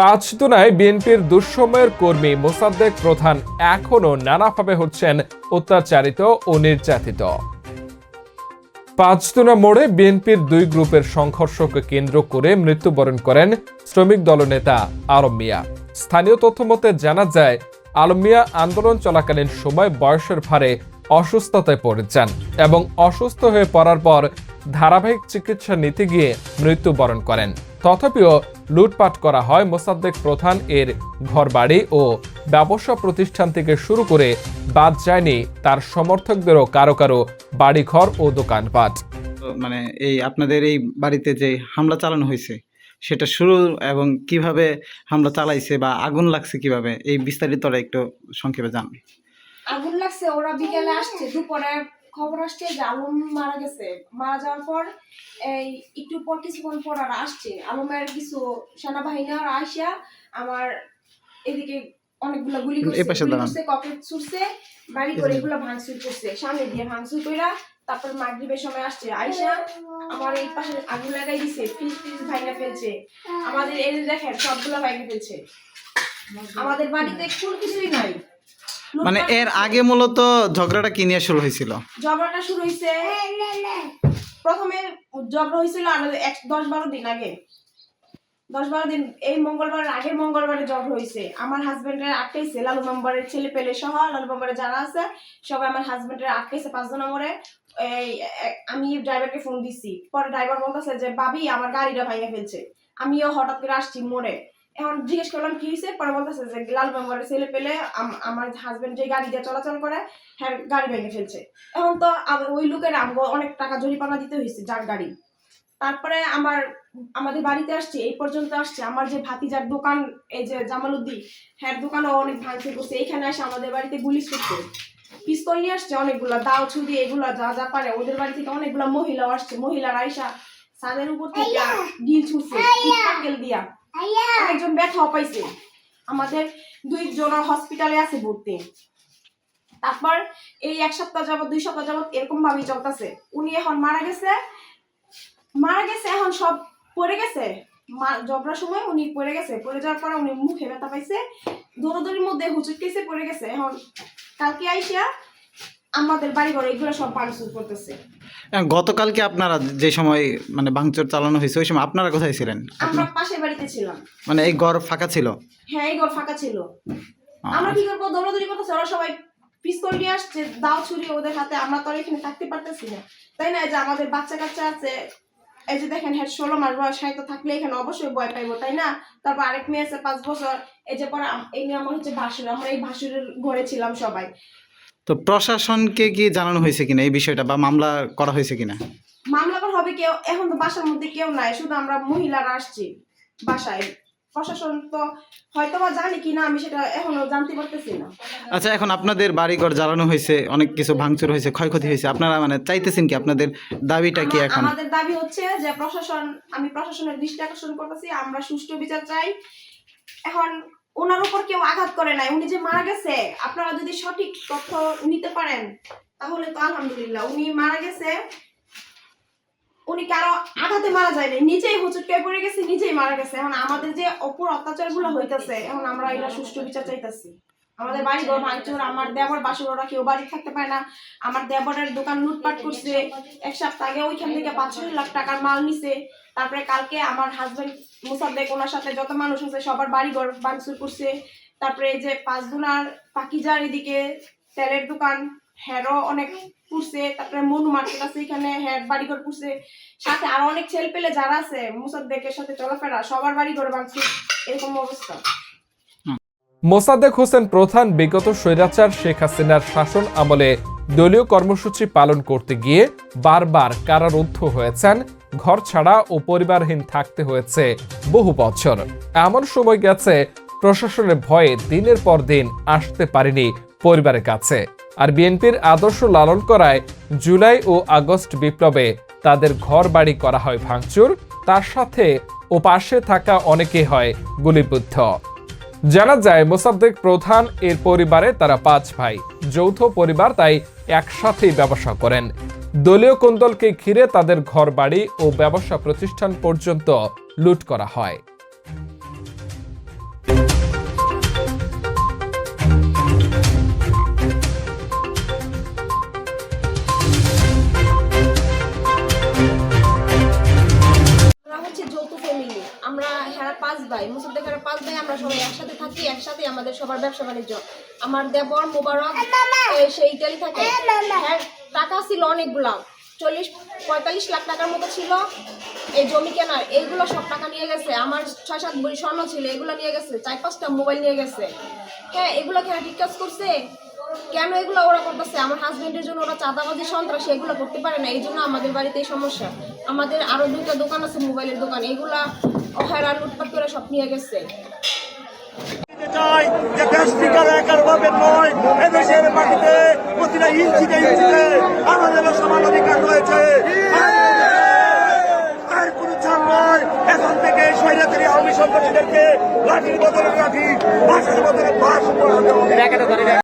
পাঁচদুনায় বিএনপির দুঃসময়ের কর্মী মোসাদ্দেক প্রধান এখনও নানাভাবে হচ্ছেন অত্যাচারিত ও নির্যাতিত। পাঁচদুনা মোড়ে বিএনপির দুই গ্রুপের সংঘর্ষকে কেন্দ্র করে মৃত্যুবরণ করেন শ্রমিক দলনেতা আলম মিয়া। স্থানীয় তথ্যমতে জানা যায়, আলম মিয়া আন্দোলন চলাকালীন সময় বয়সের ভারে অসুস্থতায় পড়ে যান এবং অসুস্থ হয়ে পড়ার পর ধারাবাহিক চিকিৎসা নিতে গিয়ে মৃত্যুবরণ করেন। তথাপিও লুটপাট করা হয় মোসাদ্দেক প্রধান এর ঘরবাড়ি ও ব্যবসা প্রতিষ্ঠান থেকে শুরু করে বাদ যায়নি তার সমর্থকদেরও কারও কারও বাড়িঘর ও দোকানপাট। তো মানে এই আপনাদের এই বাড়িতে যে হামলা চালানো হয়েছে সেটা শুরু এবং কীভাবে হামলা চালাইছে বা আগুন লাগছে কীভাবে এই বিস্তারিতটা একটু সংক্ষেপে জান আগুন লাগছে ওরা বিকেলে আসছে দুপুরে খবর আসছে যে আলম মারা গেছে। মারা যাওয়ার পর এই একটু পর কিছুক্ষণ পর আর আসছে। আলমের কিছু সেনাবাহিনী আর আসিয়া আমার এদিকে অনেকগুলো গুলি করছে ককেট ছুটছে বাড়ি করে এগুলো ভাঙচুর করছে। সামনে দিয়ে ভাঙচুর কইরা তারপর মাগরিবের সময় আসছে। আইসা আমার এই পাশে আগুন লাগাই দিছে ফ্রিজ ফ্রিজ ভাঙা ফেলছে। আমাদের এই দেখেন সবগুলো ভাঙা ফেলছে। আমাদের বাড়িতে কোন কিছুই নাই। মানে এর আগে মূলত ঝগড়াটা কি নিয়ে শুরু হয়েছিল? ঝগড়াটা শুরু হয়েছে প্রথমে ঝগড়া হয়েছিল এক দশ বারো দিন আগে। দশ বারো দিন এই মঙ্গলবার আগের মঙ্গলবারে ঝগড়া হয়েছে আমার হাজবেন্ডের আটকাইছে লালু মেম্বারের ছেলে পেলে সহ লালু মেম্বারে যারা আছে সবাই আমার হাজবেন্ডের আটকাইছে পাঁচজন নম্বরে এই আমি ড্রাইভারকে ফোন দিছি। পরে ড্রাইভার বলতেছে যে ভাবি আমার গাড়িটা ভাইয়া ফেলছে। আমিও হঠাৎ করে আসছি মোড়ে। এখন জিজ্ঞেস করলাম কি হয়েছে পরে বলতেছে যে লাল মেম্বারের ছেলে পেলে আম- আমার হাজবেন্ড যে গাড়ি দিয়ে চলাচল করে হ্যাঁ গাড়ি ভেঙে ফেলছে। এখন তো ওই লোকের আমগো অনেক টাকা জরিমানা দিতে হয়েছে যার গাড়ি। তারপরে আমার আমাদের বাড়িতে আসছে এই পর্যন্ত আসছে। আমার যে ভাতিজার দোকান এই যে জামালউদ্দিন হ্যাঁ দোকানও অনেক ভাঙচুর করছে। এখানে আসে আমাদের বাড়িতে গুলি ছুটছে পিস্তল নিয়ে আসছে অনেকগুলা দাও ছুরি এগুলা যা যা পারে। ওদের বাড়ি থেকে অনেকগুলা মহিলাও আসছে। মহিলার আইসা ছাদের উপর থেকে ডিল ছুটছে দিয়া। অনেকজন ব্যথা পাইছে। আমাদের দুই জন হসপিটালে আছে ভর্তি। তারপর এই এক সপ্তাহ যাবত দুই সপ্তাহ যাবত এরকম ভাবেই চলতেছে। উনি এখন মারা গেছে। মারা গেছে, এখন সব পড়ে গেছে। জবরার সময় উনি পড়ে গেছে। পড়ে যাওয়ার পরে উনি মুখে ব্যথা পাইছে। দৌড়দৌড়ির মধ্যে হুচুটকেছে পড়ে গেছে। এখন কালকে আইসা আমাদের বাড়ি ঘর এগুলো সব ভাঙচুর করতেছে। গতকালকে আপনারা যে সময় মানে ভাঙচুর চালানো হয়েছে ওই সময় আপনারা কোথায় ছিলেন? আমরা পাশের বাড়িতে ছিলাম। মানে এই ঘর ফাঁকা ছিল? হ্যাঁ এই ঘর ফাঁকা ছিল। আমরা কি করব? দৌড়াদৌড়ি করতেছে ওরা সবাই পিস্তল নিয়ে আসছে দাও ছুরি ওদের হাতে আমরা তো এখানে থাকতে পারতেছি না। তাই না এই যে আমাদের বাচ্চা কাচ্চা আছে এই যে দেখেন হ্যাঁ ষোলো মাস বয়স হয়তো থাকলে এখানে অবশ্যই ভয় পাইবো তাই না? তারপর আরেক মেয়ে আছে পাঁচ বছর এই যে পরে এই নিয়ে আমার হচ্ছে ভাসুর আমরা এই ভাসুরের ঘরে ছিলাম সবাই। তো প্রশাসনকে কি জানানো হয়েছে কিনা এই বিষয়টা বা মামলা করা হয়েছে কিনা? মামলা করা হবে কেউ এখন তো বাসার মধ্যে কেউ নাই শুধু আমরা মহিলারা আসছি বাসায়। প্রশাসন তো হয়তো বা জানি কিনা আমি সেটা এখনও জানতে পারতেছি না। আচ্ছা এখন আপনাদের বাড়িঘর জ্বালানো হয়েছে অনেক কিছু ভাঙচুর হয়েছে ক্ষয়ক্ষতি হয়েছে আপনারা মানে চাইতেছেন কি আপনাদের দাবিটা কি এখন? আমাদের দাবি হচ্ছে যে প্রশাসন আমি প্রশাসনের দৃষ্টি আকর্ষণ করতেছি আমরা সুষ্ঠু বিচার চাই। এখন ওনার উপর কেউ আঘাত করে নাই, উনি যে মারা গেছে, আপনারা যদি সঠিক তথ্য নিতে পারেন, তাহলে তো আলহামদুলিল্লাহ, উনি মারা গেছে, উনি কারও আঘাতে মারা যায়নি, নিজেই হুচুটকে পড়ে গেছে, নিজেই মারা গেছে। এখন আমাদের যে অপর অত্যাচারগুলো হইতেছে, এখন আমরা এটা সুষ্ঠু বিচার চাইতেছি। আমাদের বাড়ি ঘর ভাঙচুর, আমার দেবর বাসুর কেউ বাড়ি থাকতে পারে না, আমার দেবরের দোকান লুটপাট করছে, এক সপ্তাহ আগে ওইখান থেকে পাঁচ লাখ টাকার মাল নিছে, তারপরে কালকে আমার হাজবেন্ড মুসাদ্দেক ওনার সাথে যত মানুষ আছে, সবার বাড়ি ঘর ভাঙচুর করছে। তারপরে এই যে পাঁচদুনার পাকিজার এদিকে, তেলের দোকান হ্যারও অনেক পুষছে তারপরে মনু মার্কেট আছে এখানে হ্যার বাড়ি ঘর পুষছে সাথে আরও অনেক ছেলে পেলে যারা আছে, মুসাদ্দেকের সাথে চলাফেরা, সবার বাড়ি ঘর ভাঙচুর, এরকম অবস্থা। মোসাদ্দেক হোসেন প্রধান বিগত স্বৈরাচার শেখ হাসিনার শাসন আমলে দলীয় কর্মসূচি পালন করতে গিয়ে বারবার কারারুদ্ধ হয়েছেন ঘর ছাড়া ও পরিবারহীন থাকতে হয়েছে বহু বছর। এমন সময় গেছে, প্রশাসনের ভয়ে দিনের পর দিন আসতে পারেনি পরিবারের কাছে। আর বিএনপির আদর্শ লালন করায় জুলাই ও আগস্ট বিপ্লবে তাদের ঘর বাড়ি করা হয় ভাঙচুর, তার সাথে ও পাশে থাকা অনেকে হয় গুলিবুদ্ধ। জানা যায়, মোসাদ্দেক প্রধান এর পরিবারে তারা পাঁচ ভাই, যৌথ পরিবার তাই একসাথেই ব্যবসা করেন। দলীয় কুন্দলকে ঘিরে তাদের ঘর বাড়ি ও ব্যবসা প্রতিষ্ঠান পর্যন্ত লুট করা হয়। আমরা পাঁচ ভাই পাঁচ ভাই আমরা সবাই একসাথে থাকি একসাথে আমাদের সবার ব্যবসা বাণিজ্য আমার দেবর মোবারক সেই ইটালি থাকে। হ্যাঁ, টাকা ছিল অনেকগুলা। চল্লিশ, পঁয়তাল্লিশ লাখ টাকার মতো ছিল এই জমি কেনার। এইগুলো সব টাকা নিয়ে গেছে। আমার ছয়, সাত বড়ি স্বর্ণ ছিল, এগুলো নিয়ে গেছে। চার, পাঁচটা মোবাইল নিয়ে গেছে। হ্যাঁ এগুলো কেন ঠিক কাজ করছে? কেন এগুলো ওরা করতেছে? আমার হাজব্যান্ডের জন্য ওরা চাঁদাবাজি, সন্ত্রাস, এগুলো করতে পারে না। এই জন্য আমাদের বাড়িতে এই সমস্যা। আমাদের আরও দুটো দোকান আছে, মোবাইলের দোকান। এগুলা অহেরা লুটপাট করে সব নিয়ে গেছে। চাই যে দেশ ঠিকানা একার ভাবে নয়, এদেশের মাটিতে প্রতিটা ইঞ্চিতে ইঞ্চিতে আমাদের সমান অধিকার রয়েছে। আর কোনো ছাড় নয় এখন থেকে